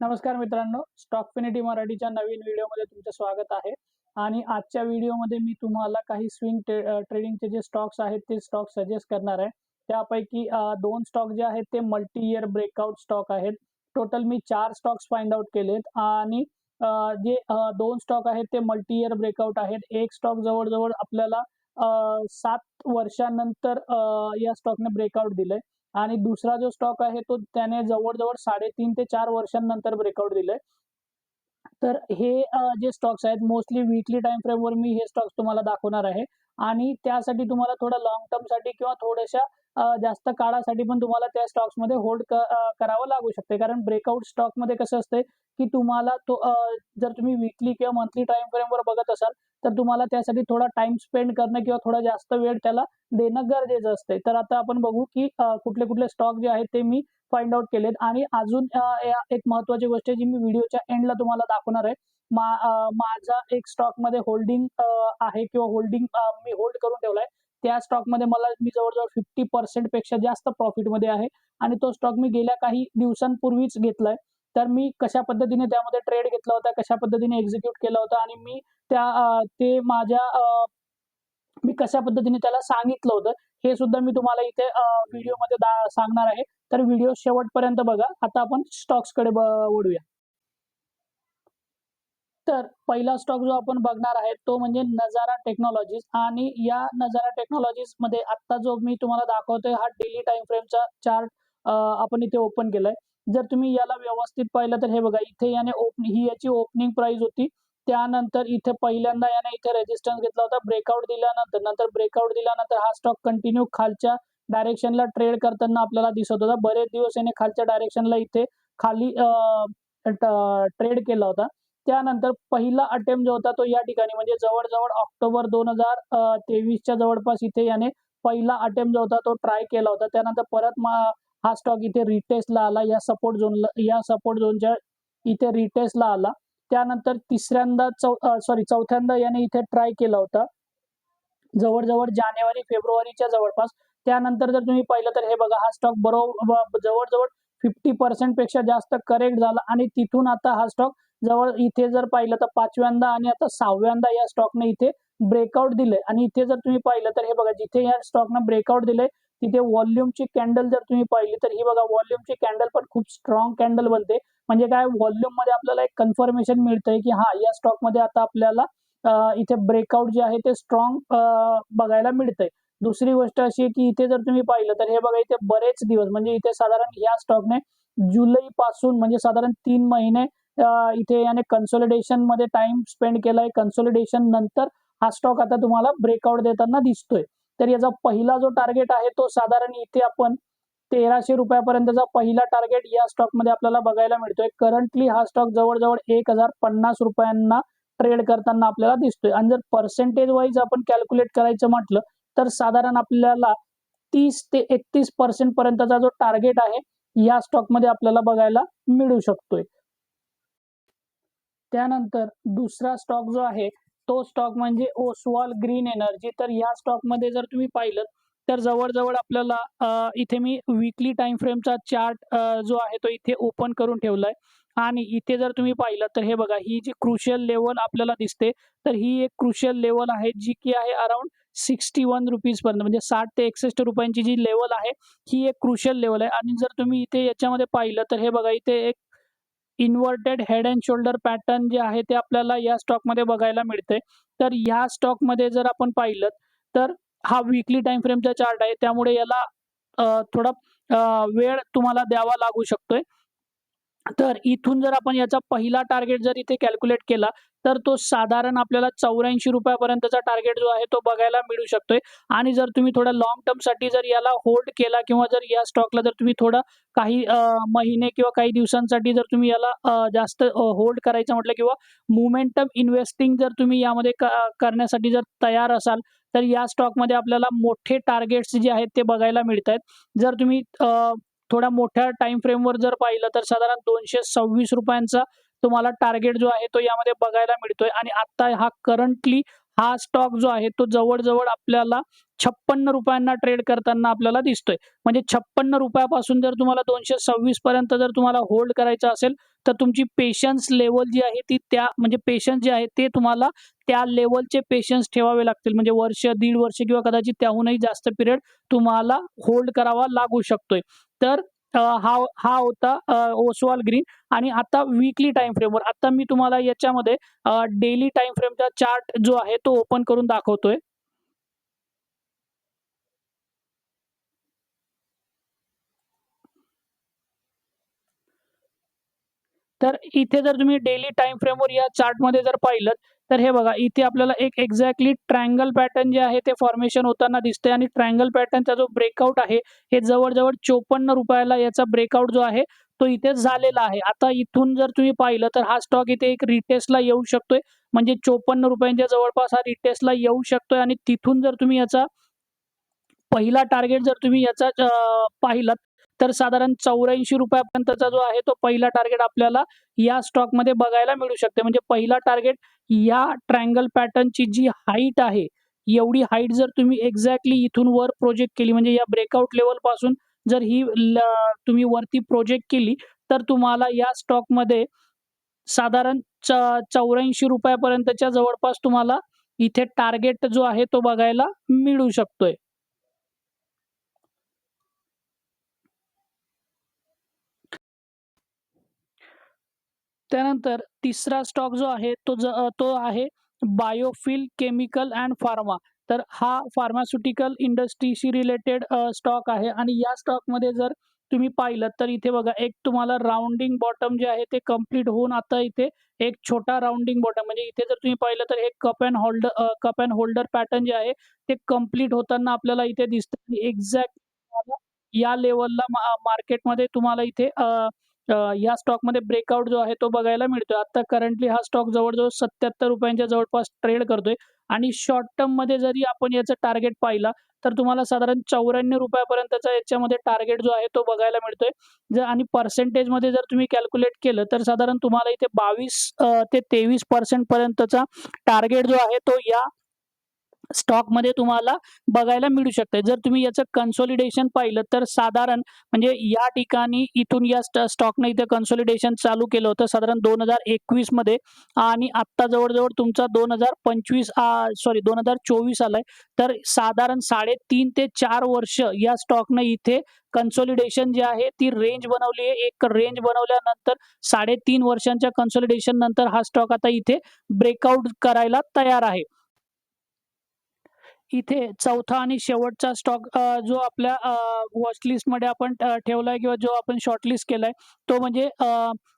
नमस्कार मित्रांनो स्टॉकफिनिटी मराठीच्या नवीन व्हिडिओमध्ये तुमचं स्वागत आहे. आणि आजच्या व्हिडिओमध्ये मी तुम्हाला काही स्विंग ट्रेडिंगचे जे स्टॉक्स आहेत ते स्टॉक सजेस्ट करणार आहे. त्यापैकी दोन स्टॉक जे आहेत ते मल्टी इयर ब्रेकआउट स्टॉक आहेत. टोटल मी चार स्टॉक्स फाइंड आउट केलेत. आणि जे दोन स्टॉक आहेत ते मल्टी इयर ब्रेकआउट आहेत. एक स्टॉक जवळजवळ आपल्याला सात वर्षानंतर या स्टॉकने ब्रेकआउट दिलंय. आणि दुसरा जो स्टॉक आहे तो त्याने जवळजवळ साडेतीन ते चार वर्षांनंतर ब्रेकआउट दिलंय. तर हे जे स्टॉक्स आहेत मोस्टली वीकली टाइम फ्रेमवर मी हे स्टॉक्स तुम्हाला दाखवणार आहे. आणि त्यासाठी तुम्हाला थोडं लॉंग टर्मसाठी किंवा थोड्याशा जास्त काळासाठी पण तुम्हाला त्या स्टॉक्समध्ये होल्ड करावं लागू शकते. कारण ब्रेकआउट स्टॉकमध्ये कसं असतंय की तुम्हाला तो जर तुम्ही वीकली किंवा मंथली टाइम फ्रेमवर बघत असाल तर तुम्हाला त्यासाठी थोडा टाइम स्पेंड करणं किंवा थोडा जास्त वेळ त्याला देणं गरजेचं असते तर आता आपण बघू की कुठले कुठले स्टॉक जे आहेत ते मी फाइंड आउट केलेत. आणि अजून एक महत्वाची गोष्ट आहे जी मी व्हिडिओच्या एंडला तुम्हाला दाखवणार आहे. मा माझा एक स्टॉकमध्ये होल्डिंग आहे किंवा होल्डिंग मी होल्ड करून ठेवलाय. त्या स्टॉकमध्ये मला मी जवळजवळ फिफ्टी पर्सेंटपेक्षा जास्त प्रॉफिटमध्ये आहे. आणि तो स्टॉक मी गेल्या काही दिवसांपूर्वीच घेतलाय. तर मी कशा पद्धतीने त्यामध्ये ट्रेड घेतला होता कशा पद्धतीने एक्झिक्यूट केला होता आणि मी त्या ते माझ्या मी कशा पद्धतीने त्याला सांगितलं होतं हे सुद्धा मी तुम्हाला इथे व्हिडिओमध्ये सांगणार आहे. तर व्हिडिओ शेवटपर्यंत बघा. आता आपण स्टॉक्सकडे तर पहिला स्टॉक जो आपण बघणार आहे तो म्हणजे नजारा टेक्नॉलॉजीज आणि या नजारा टेक्नॉलॉजीजमध्ये आता जो मी तुम्हाला दाखवतोय हा डेली टाइम फ्रेमचा चार्ट आपण इथे ओपन केलाय. जर तुम्ही याला व्यवस्थित पाहिलं तर हे बघा इथे याने ओपनिंग ही याची ओपनिंग प्राइस होती. त्यानंतर इथे पहिल्यांदा याने इथे रेजिस्टन्स घेतला होता. ब्रेकआउट दिल्यानंतर नंतर ब्रेकआउट दिल्यानंतर हा स्टॉक कंटिन्यू खालच्या डायरेक्शनला ट्रेड करताना आपल्याला दिसत होता. बरेच दिवस याने खालच्या डायरेक्शनला इथे खाली ट्रेड केला होता. त्यानंतर पहिला अटेम्प्ट जो होता तो या ठिकाणी म्हणजे जवळजवळ ऑक्टोबर दोन हजार तेवीसच्या जवळपास इथे याने पहिला अटेम्प्ट जो होता तो ट्राय केला होता. त्यानंतर परत मा- हा स्टॉक इथे रिटेस्टला आला. या सपोर्ट झोनला या सपोर्ट झोनच्या इथे रिटेस्टला आला. त्यानंतर तिसऱ्यांदा चौ सॉरी चौथ्यांदा याने इथे ट्राय केला होता. जवळजवळ जानेवारी फेब्रुवारीच्या जवळपास. त्यानंतर जर तुम्ही पाहिलं तर हे बघा हा स्टॉक बरोबर जवळजवळ फिफ्टी पर्सेंटपेक्षा जास्त करेक्ट झाला. आणि तिथून आता हा स्टॉक जवळ इथे जर पाहिलं तर पाचव्यांदा आणि आता सहाव्यांदा या स्टॉकने इथे ब्रेकआउट दिले आणि इथे जर तुम्ही पाहिलं तर हे बघा जिथे या स्टॉकनं ब्रेकआउट दिले तिथे व्हॉल्यूमची कॅन्डल जर तुम्ही पाहिली तर ही बघा व्हॉल्यूमची कॅन्डल पण खूप स्ट्रॉंग कॅन्डल बनते. म्हणजे काय व्हॉल्यूममध्ये आपल्याला एक कन्फर्मेशन मिळतंय की हा या स्टॉकमध्ये आता आपल्याला इथे ब्रेकआउट जे आहे ते स्ट्रॉंग बघायला मिळतंय. दुसरी गोष्ट अशी आहे की इथे जर तुम्ही पाहिलं तर हे बघा इथे बरेच दिवस म्हणजे इथे साधारण या स्टॉकने जुलै पासून म्हणजे साधारण तीन महिने इथे याने कन्सोलिडेशनमध्ये टाइम स्पेंड केलाय. कन्सोलिडेशन नंतर हा स्टॉक आता तुम्हाला ब्रेकआउट देताना दिसतोय. तर याचा पहिला जो टार्गेट आहे तो साधारण इथे आपण तेराशे रुपयापर्यंतचा पहिला टार्गेट या स्टॉकमध्ये आपल्याला बघायला मिळतोय. करंटली हा स्टॉक जवळजवळ एक हजार पन्नास रुपयांना ट्रेड करताना आपल्याला दिसतोय. आणि जर पर्सेंटेज वाईज आपण कॅल्क्युलेट करायचं म्हटलं तर साधारण आपल्याला तीस ते एकतीस पर्सेंट पर्यंतचा जो टार्गेट आहे या स्टॉकमध्ये आपल्याला बघायला मिळू शकतोय. त्यानंतर दुसरा स्टॉक जो आहे तो स्टॉक म्हणजे ओसवॉल ग्रीन एनर्जी तर या स्टॉकमध्ये जर तुम्ही पाहिलं तर जवळजवळ आपल्याला इथे मी विकली टाइम फ्रेमचा चार्ट जो आहे तो इथे ओपन करून ठेवलाय. आणि इथे जर तुम्ही पाहिलं तर हे बघा ही जी क्रुशियल लेवल आपल्याला दिसते तर ही एक क्रुशियल लेवल आहे जी की आहे अराउंड सिक्स्टी वन रुपीज पर्यंत. म्हणजे साठ ते एकसष्ट रुपयांची जी लेवल आहे ही एक क्रुशियल लेवल आहे. आणि जर तुम्ही इथे याच्यामध्ये पाहिलं तर हे बघा इथे एक inverted head and shoulder pattern जे आहे ते आपल्याला या स्टॉकमध्ये बघायला मिळते. तर या स्टॉकमध्ये जर आपण पाहिलं तर हा विकली टाइम फ्रेमचा चार्ट आहे. त्यामुळे याला थोडा वेळ तुम्हाला द्यावा लागू शकतोय. तर इथून जर आपण याचा पहिला टार्गेट जर इथे कॅल्क्युलेट केला तर तो साधारण आपल्याला चौऱ्याऐंशी रुपयापर्यंतचा टार्गेट जो आहे तो बघायला मिळू शकतोय. आणि जर तुम्ही थोडा लॉंग टर्मसाठी जर याला होल्ड केला किंवा जर या स्टॉकला जर तुम्ही थोडा काही महिने किंवा काही दिवसांसाठी जर तुम्ही याला जास्त होल्ड करायचं म्हटलं किंवा मुमेंटम इन्व्हेस्टिंग जर तुम्ही यामध्ये करण्यासाठी जर तयार असाल तर या स्टॉकमध्ये आपल्याला मोठे टार्गेट्स जे आहेत ते बघायला मिळत आहेत जर तुम्ही थोड्या मोठ्या टाइम फ्रेमवर जर पाहिलं तर साधारण दोनशे सव्वीस रुपयांचा तुम्हाला टार्गेट जो आहे तो यामध्ये बघायला मिळतोय आणि आता हा करंटली हा स्टॉक जो आहे तो जवळजवळ आपल्याला 56 रुपयांना ट्रेड करताना आपल्याला दिसतोय. म्हणजे 56 रुपयापासून जर तुम्हाला 226 पर्यंत जर तुम्हाला होल्ड करायचं असेल, तर तुमची पेशन्स लेवल जी आहे ती त्या म्हणजे पेशन्स जे आहे ते तुम्हाला त्या लेवलचे पेशन्स ठेवावे लागतील. म्हणजे वर्ष, दीड वर्ष किंवा कदाचित त्याहूनही जास्त पिरियड तुम्हाला होल्ड करावा लागू शकतोय. तर अ, हा हा होता अ, ओसवाल ग्रीन आणि आता वीकली टाईम फ्रेमवर आता मी तुम्हाला याच्यामध्ये अ, डेली टाईम फ्रेमचा चार्ट जो आहे तो ओपन करून दाखवतोय. तर इथे जर तुम्ही डेली टाईम फ्रेमवर या चार्टमध्ये जर पाहिलत, तर हे बघा इथे आपल्याला एक एक्झॅक्टली ट्रायंगल पॅटर्न जे आहे ते फॉर्मेशन होताना दिसतंय आणि ट्रँगल पॅटर्नचा जो ब्रेकआउट आहे, हे जवळजवळ चोपन्न रुपयाला याचा ब्रेकआउट जो आहे, तो इथे झालेला आहे. आता इथून जर तुम्ही पाहिलं, तर हा स्टॉक इथे एक रिटेस्टला येऊ शकतोय. म्हणजे चोपन्न रुपयांच्या जवळपास हा रिटेस्टला येऊ शकतोय आणि तिथून जर तुम्ही याचा पहिला टार्गेट जर तुम्ही याचा पाहिलात, तर साधारण चौऱ्याऐंशी रुपयापर्यंतचा जो आहे तो पहिला टार्गेट आपल्याला या स्टॉकमध्ये बघायला मिळू शकते. म्हणजे पहिला टार्गेट या ट्रायंगल पॅटर्नची जी हाईट आहे, एवढी हाईट जर तुम्ही एक्झॅक्टली इथून वर प्रोजेक्ट केली, म्हणजे या ब्रेकआउट लेवलपासून जर ही तुम्ही वरती प्रोजेक्ट केली, तर तुम्हाला या स्टॉकमध्ये साधारण च ₹84 पर्यंतच्या जवळपास तुम्हाला इथे टार्गेट जो आहे तो बघायला मिळू शकतोय. त्यानंतर तिसरा स्टॉक जो आहे तो ज तो आहे बायोफिल केमिकल अँड फार्मा. तर हा फार्मास्युटिकल इंडस्ट्रीशी रिलेटेड स्टॉक आहे आणि या स्टॉकमध्ये जर तुम्ही पाहिलं तर इथे बघा एक तुम्हाला राउंडिंग बॉटम जे आहे ते कंप्लीट होऊन आता इथे एक छोटा राउंडिंग बॉटम म्हणजे इथे जर तुम्ही पाहिलं, तर हे cup and holder cup and holder pattern जे आहे ते कंप्लीट होताना आपल्याला इथे दिसतं. एक्झॅक्ट या लेवलला मार्केटमध्ये तुम्हाला इथे अ, या स्टॉकमध्ये ब्रेकआउट जो आहे तो बघायला मिळतोय. आता करंटली हा स्टॉक जवळजवळ सत्याहत्तर रुपयांच्या जवळपास ट्रेड करतोय आणि शॉर्ट टर्ममध्ये जरी आपण याचं टार्गेट पाहिला, तर तुम्हाला साधारण चौऱ्याण्णव रुपयापर्यंतचा याच्यामध्ये टार्गेट जो आहे तो बघायला मिळतोय. जर आणि पर्सेंटेजमध्ये जर तुम्ही कॅल्क्युलेट केलं, तर साधारण तुम्हाला इथे बावीस ते 23% पर्यंतचा टार्गेट जो आहे तो या स्टॉकमध्ये तुम्हाला बघायला मिळू शकते जर तुम्ही याचं कन्सॉलिडेशन पाहिलं, तर साधारण म्हणजे या ठिकाणी इथून या स्टॉकने इथे कन्सॉलिडेशन चालू केलं होतं साधारण 2021 मध्ये आणि आत्ता जवळजवळ तुमचा दोन हजार पंचवीस सॉरी 2024 आलाय. तर साधारण 3.5 ते चार वर्ष या स्टॉकने इथे कन्सॉलिडेशन जे आहे ती रेंज बनवली आहे. एक रेंज बनवल्यानंतर 3.5 वर्षांच्या कन्सॉलिडेशन नंतर हा स्टॉक आता इथे ब्रेकआउट करायला तयार आहे. इथे चौथा आणि शेवटचा स्टॉक जो आपल्या वॉचलिस्टमध्ये आपण ठेवलाय किंवा जो आपण शॉर्टलिस्ट केलाय, तो म्हणजे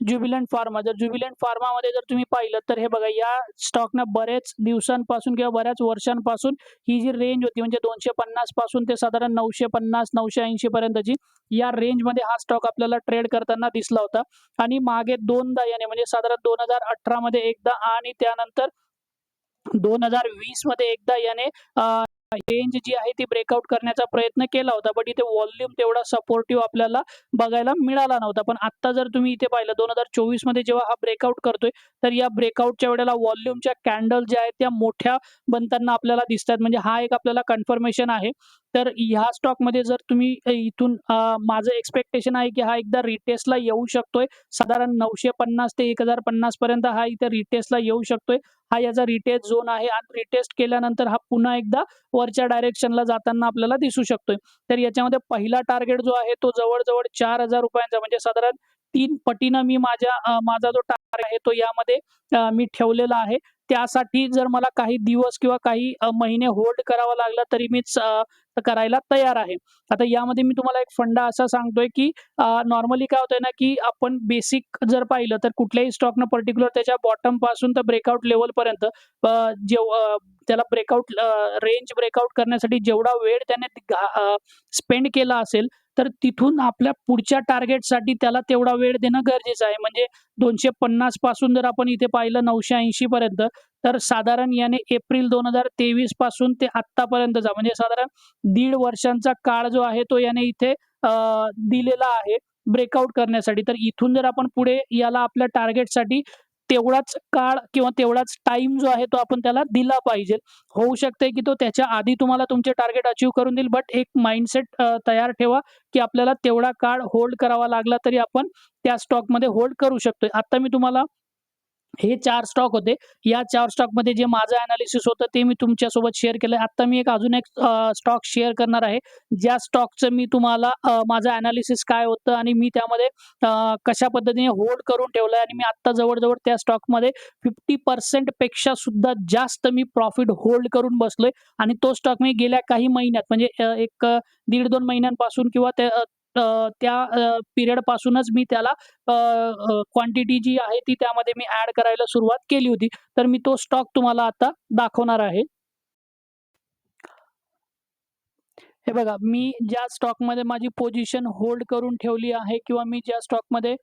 ज्युबिलंट फार्मा. जर ज्युबिलंट फार्मामध्ये जर तुम्ही पाहिलं, तर हे बघा या स्टॉकनं बरेच दिवसांपासून किंवा बऱ्याच वर्षांपासून ही जी रेंज होती म्हणजे 250 पासून ते साधारण 950-980 पर्यंतची या रेंजमध्ये हा स्टॉक आपल्याला ट्रेड करताना दिसला होता आणि मागे दोनदा याने म्हणजे साधारण 2018 मध्ये एकदा आणि त्यानंतर 2020 मध्ये एकदा याने रेंज जी आहे ती ब्रेकआउट करण्याचा प्रयत्न केला होता. बट इथे व्हॉल्यूम तेवढा सपोर्टिव्ह आपल्याला बघायला मिळाला नव्हता. पण आता जर तुम्ही इथे पाहिलं 2024 मध्ये जेव्हा हा ब्रेकआउट करतोय, तर या ब्रेकआउटच्या वेळेला व्हॉल्यूमच्या कॅन्डल ज्या आहेत त्या मोठ्या बनताना आपल्याला दिसतात म्हणजे हा एक आपल्याला कन्फर्मेशन आहे. तर ह्या स्टॉकमध्ये जर तुम्ही अ, इथून अ, माझं एक्स्पेक्टेशन आहे, की हा एकदा रिटेस्टला येऊ शकतोय. साधारण 950 ते 1050 पर्यंत हा इथे रिटेस्टला येऊ शकतोय. हा याचा रिटेस्ट झोन आहे आणि रिटेस्ट केल्यानंतर हा पुन्हा एकदा वरच्या डायरेक्शनला जाताना आपल्याला दिसू शकतोय. तर याच्यामध्ये पहिला टार्गेट जो आहे तो जवळ-जवळ ₹4000 म्हणजे साधारण 3 पटीनं मी माझ्या अ, माझा जो टार्गेट आहे तो यामध्ये अ, मी ठेवलेला आहे. त्यासाठी जर मला काही दिवस किंवा काही महिने होल्ड करावा लागला तरी मी करायला तयार आहे. आता यामध्ये मी तुम्हाला एक फंडा असा सांगतोय, की नॉर्मली काय होतंय ना, की आपण बेसिक जर पाहिलं तर कुठल्याही स्टॉकनं पर्टिक्युलर त्याच्या बॉटमपासून तर ब्रेकआउट लेवलपर्यंत अ, जेव्हा त्याला ब्रेकआउट रेंज ब्रेकआउट करण्यासाठी जेवढा वेळ त्याने स्पेंड केला असेल, तर तिथून आपल्या पुढच्या टार्गेटसाठी त्याला तेवढा वेळ देणं गरजेचं आहे. म्हणजे 250 पासून जर आपण इथे पाहिलं 980 पर्यंत, तर साधारण याने एप्रिल 2023 पासून ते आत्तापर्यंतचा म्हणजे साधारण दीड वर्षांचा काळ जो आहे तो याने इथे दिलेला आहे ब्रेकआउट करण्यासाठी. तर इथून जर आपण पुढे याला आपल्या टार्गेटसाठी तेवढाच काळ किंवा तेवढाच टाइम जो आहे तो आपण त्याला दिला पाहिजे. होऊ शकते की तो त्याच्या आधी तुम्हाला तुमचे टार्गेट अचीव करून देईल. बट एक माइंडसेट तयार ठेवा, की आपल्याला तेवढा काळ होल्ड करावा लागला तरी आपण त्या स्टॉकमध्ये होल्ड करू शकतोय. आता मी तुम्हाला हे चार स्टॉक होते. या चार स्टॉकमध्ये जे माझं अनालिसिस होतं ते मी तुमच्यासोबत शेअर केलंय. आता मी एक अजून एक स्टॉक शेअर करणार आहे. ज्या स्टॉकचं मी तुम्हाला माझं अनालिसिस काय होतं आणि मी त्यामध्ये कशा पद्धतीने होल्ड करून ठेवलंय आणि मी आत्ता जवळजवळ त्या स्टॉकमध्ये 50% पेक्षा सुद्धा जास्त मी प्रॉफिट होल्ड करून बसलोय आणि तो स्टॉक मी गेल्या काही महिन्यात म्हणजे एक दीड दोन महिन्यांपासून किंवा त्या अ, त्या अ, पिरियडपासूनच मी त्याला अ, अ, क्वांटिटी जी आहे ती त्यामध्ये मी ॲड करायला सुरुवात केली होती. तर मी तो स्टॉक तुम्हाला आता दाखवणार आहे. हे बघा, मी ज्या स्टॉकमध्ये माझी पोझिशन होल्ड करून ठेवली आहे किंवा मी ज्या स्टॉकमध्ये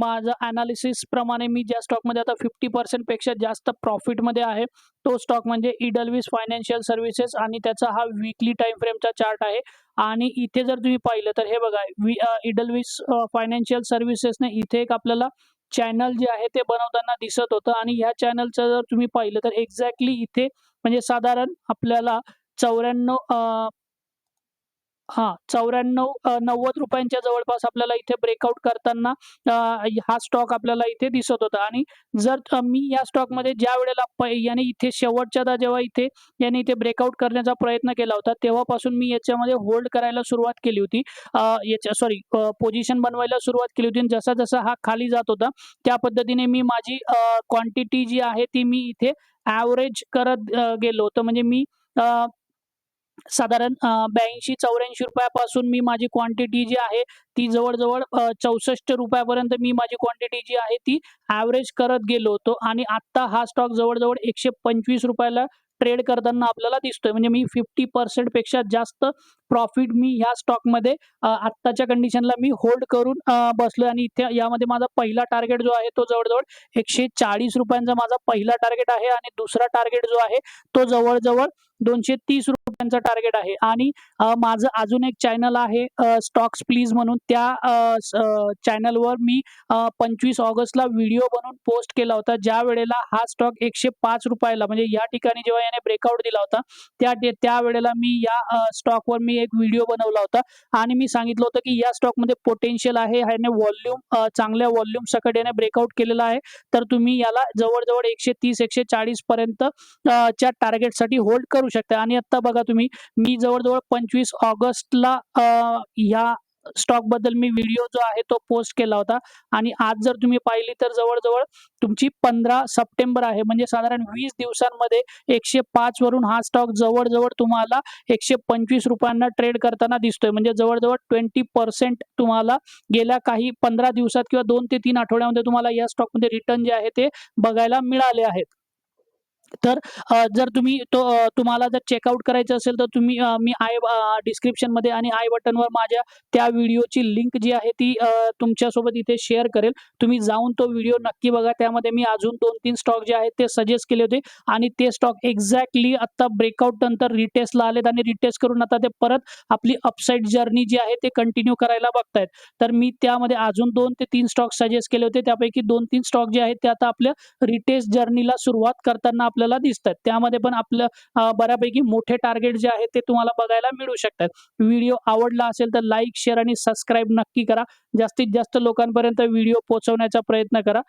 माझं अनालिसिस प्रमाणे मी ज्या स्टॉकमध्ये आता 50% पेक्षा जास्त प्रॉफिटमध्ये आहे. तो स्टॉक म्हणजे इडलविस फायनान्शियल सर्व्हिसेस आणि त्याचा हा वीकली टाइम फ्रेमचा चार्ट आहे आणि इथे जर तुम्ही पाहिलं तर हे बघा वि इडलविस फायनान्शियल सर्व्हिसेसने इथे एक आपल्याला चॅनल जे आहे ते बनवताना दिसत होतं आणि ह्या चॅनलचं जर तुम्ही पाहिलं तर एक्झॅक्टली इथे म्हणजे साधारण आपल्याला चौऱ्याण्णव हां, 94 अ, 90 रुपयांच्या जवळपास आपल्याला इथे ब्रेकआउट करताना अ, हा स्टॉक आपल्याला इथे दिसत होता आणि जर अ, मी या स्टॉकमध्ये ज्यावेळेला प याने इथे शेवटच्यादा जेव्हा इथे याने इथे ब्रेकआउट करण्याचा प्रयत्न केला होता, तेव्हापासून मी याच्यामध्ये होल्ड करायला सुरुवात केली होती. अ, याच्या सॉरी अ, पोझिशन बनवायला सुरुवात केली होती आणि जसा-जसा हा खाली जात होता, त्या पद्धतीने मी माझी अ, क्वांटिटी जी आहे ती मी इथे ॲव्हरेज करत अ, गेलो. तर म्हणजे मी अ, साधारण ब्याऐंशी चौऱ्याऐंशी रुपयापासून मी माझी क्वांटिटी जी आहे ती जवळजवळ चौसष्ट रुपयापर्यंत मी माझी क्वांटिटी जी आहे ती ॲव्हरेज करत गेलो होतो आणि आत्ता हा स्टॉक जवळजवळ एकशे पंचवीस रुपयाला ट्रेड करताना आपल्याला दिसतोय. म्हणजे मी 50% पेक्षा जास्त प्रॉफिट मी ह्या स्टॉकमध्ये आत्ताच्या कंडिशनला मी होल्ड करून बसलो बसलोय. आणि इथे यामध्ये माझा पहिला टार्गेट जो आहे तो जवळजवळ एकशे चाळीस रुपयांचा माझा पहिला टार्गेट आहे. आणि दुसरा टार्गेट जो आहे तो जवळजवळ दोनशे तीस रुपयांचा टार्गेट आहे. आणि माझं अजून एक चॅनल आहे स्टॉक्स प्लीज म्हणून. त्या चॅनलवर मी पंचवीस ऑगस्टला व्हिडिओ बनवून पोस्ट केला होता. ज्या वेळेला हा स्टॉक 105 रुपयाला म्हणजे या ठिकाणी जेव्हा याने ब्रेकआउट दिला होता, त्या त्यावेळेला मी या स्टॉकवर मी एक व्हिडिओ बनवला होता आणि मी सांगितलं होतं, की या स्टॉकमध्ये पोटेन्शियल आहे. ह्याने व्हॉल्यूम चांगल्या व्हॉल्युम सकट याने ब्रेकआउट केलेला आहे. तर तुम्ही याला जवळ-जवळ 130-140 पर्यंत च्या टार्गेटसाठी होल्ड करू शकता आणि आत्ता बघा तुम्ही मी जवळ-जवळ 25 ऑगस्टला ह्या स्टॉकबद्दल मी व्हिडिओ जो आहे तो पोस्ट केला होता आणि आज जर तुम्ही पाहिली तर जवळजवळ तुमची 15 सप्टेंबर आहे. म्हणजे साधारण वीस दिवसांमध्ये 105 वरून हा स्टॉक जवळजवळ तुम्हाला एकशे पंचवीस रुपयांना ट्रेड करताना दिसतोय. म्हणजे जवळ-जवळ 20% तुम्हाला गेल्या काही 15 दिवसात किंवा दोन ते तीन आठवड्यामध्ये तुम्हाला या स्टॉकमध्ये रिटर्न जे आहे ते बघायला मिळाले आहेत. तर जर तुम्ही तो तुम्हाला जर चेकआउट करायचं असेल तर तुम्ही मी आय डिस्क्रिप्शनमध्ये आणि आय बटनवर माझ्या त्या व्हिडिओची लिंक जी आहे ती तुमच्यासोबत इथे शेअर करेल. तुम्ही जाऊन तो व्हिडिओ नक्की बघा. त्यामध्ये मी अजून 2-3 स्टॉक जे आहेत ते सजेस्ट केले होते आणि ते स्टॉक एक्झॅक्टली आत्ता ब्रेकआउट नंतर रिटेस्टला आलेत आणि रिटेस्ट करून आता ते परत आपली अपसाईड जर्नी जी आहे ते कंटिन्यू करायला बघतायत. तर मी त्यामध्ये अजून दोन ते तीन स्टॉक सजेस्ट केले होते. त्यापैकी 2-3 स्टॉक जे आहेत ते आता आपल्या रिटेस्ट जर्नीला सुरुवात करताना आपल्या आपल्याला दिसतात त्यामध्ये पण आपलं बऱ्यापैकी मोठे टार्गेट जे आहेत ते तुम्हाला बघायला मिळू शकतात. व्हिडिओ आवडला असेल तर लाईक, शेअर आणि सबस्क्राईब नक्की करा. जास्तीत जास्त लोकांपर्यंत व्हिडिओ पोहोचवण्याचा प्रयत्न करा.